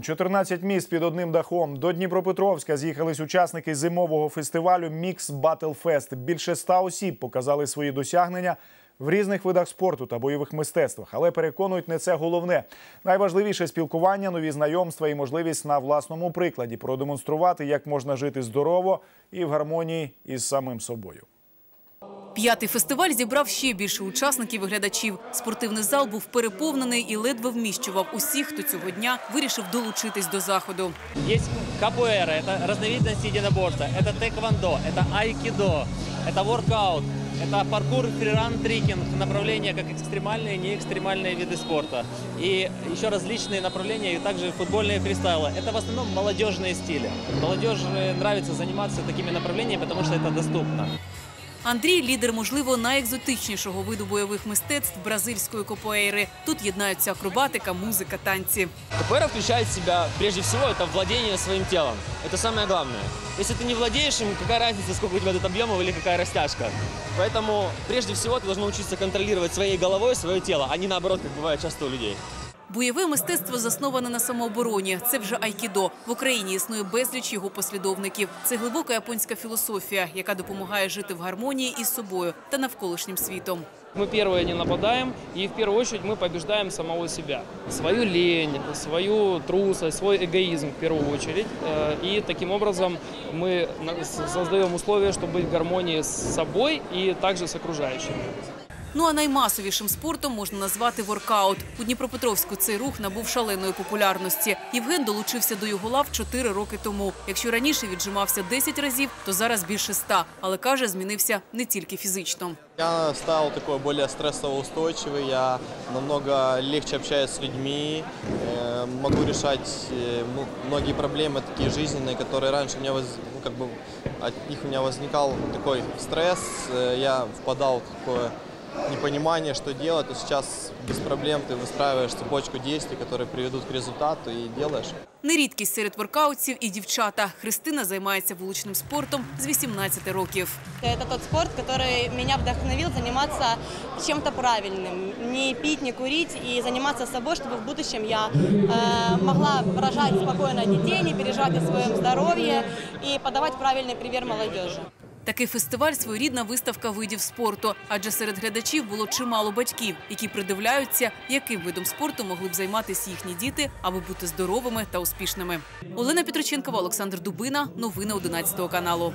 14 міст під одним дахом. До Дніпропетровська з'їхались учасники зимового фестивалю Мікс Батл Фест. Більше ста осіб показали свої досягнення в різних видах спорту та бойових мистецтвах. Але переконують, не це головне. Найважливіше спілкування, нові знайомства і можливість на власному прикладі продемонструвати, як можна жити здорово і в гармонії із самим собою. П'ятий фестиваль зібрав ще більше учасників і глядачів. Спортивний зал був переповнений і ледве вміщував усіх, хто цього дня вирішив долучитись до заходу. Есть капуэра, это разновидность единоборства, это тэквондо, это айкидо, это воркаут, это паркур, фриран, трикинг, направления как экстремальные и неэкстремальные виды спорта. И еще различные направления, и также футбольные фристайлы. Это в основном молодежные стили. Молодежи нравится заниматься такими направлениями, потому что это доступно. Андрій лідер, можливо, найекзотичнішого виду бойових мистецтв бразильської копоейри. Тут єднаються акробатика, музика, танці. КПР включает в себя, прежде всего, это владение своим телом. Это самое главное. Если ты не владеешь им, какая разница, сколько у тебя тут объемов или какая растяжка. Поэтому, прежде всего, ты должен учиться контролировать своей головой свое тело, а не наоборот, как бывает часто у людей. Бойове мистецтво засноване на самообороні. Це вже айкідо. В Україні існує безліч його послідовників. Це глибока японська філософія, яка допомагає жити в гармонії із собою та навколишнім світом. Мы первые не нападаем, и в первую очередь мы побеждаем самого себя. Свою лень, свою трусость, свой эгоизм в первую очередь. Э, И таким образом мы на- с- создаем условия, чтобы быть в гармонии с собой и также с окружающими. Ну а наймасовішим спортом можна назвати воркаут. У Дніпропетровську цей рух набув шаленої популярності. Євген долучився до його лав 4 роки тому. Якщо раніше віджимався 10 разів, то зараз більше 100. Але каже, змінився не тільки фізично. Я стал такой более стрессово устойчивый, я намного легче общаюсь с людьми, э, могу решать э, ну, многие проблемы такие жизненные, которые раньше у меня воз- ну, как бы от них у меня возникал такой стресс, э, я впадал в такое непонимание, что делать, то сейчас без проблем ты выстраиваешь цепочку действий, которые приведут к результату и делаешь. Нерідкість серед воркаутців і дівчата. Христина займається вуличним спортом з 18 років. Это тот спорт, который меня вдохновил заниматься чем-то правильным. Не пить, не курить и заниматься собой, чтобы в будущем я э, могла рожать спокойно детей, не переживать о своем здоровье и подавать правильный пример молодежи. Такий фестиваль – своєрідна виставка видів спорту. Адже серед глядачів було чимало батьків, які придивляються, яким видом спорту могли б займатися їхні діти, аби бути здоровими та успішними. Олена Петроченкова, Олександр Дубина. Новини 11 каналу.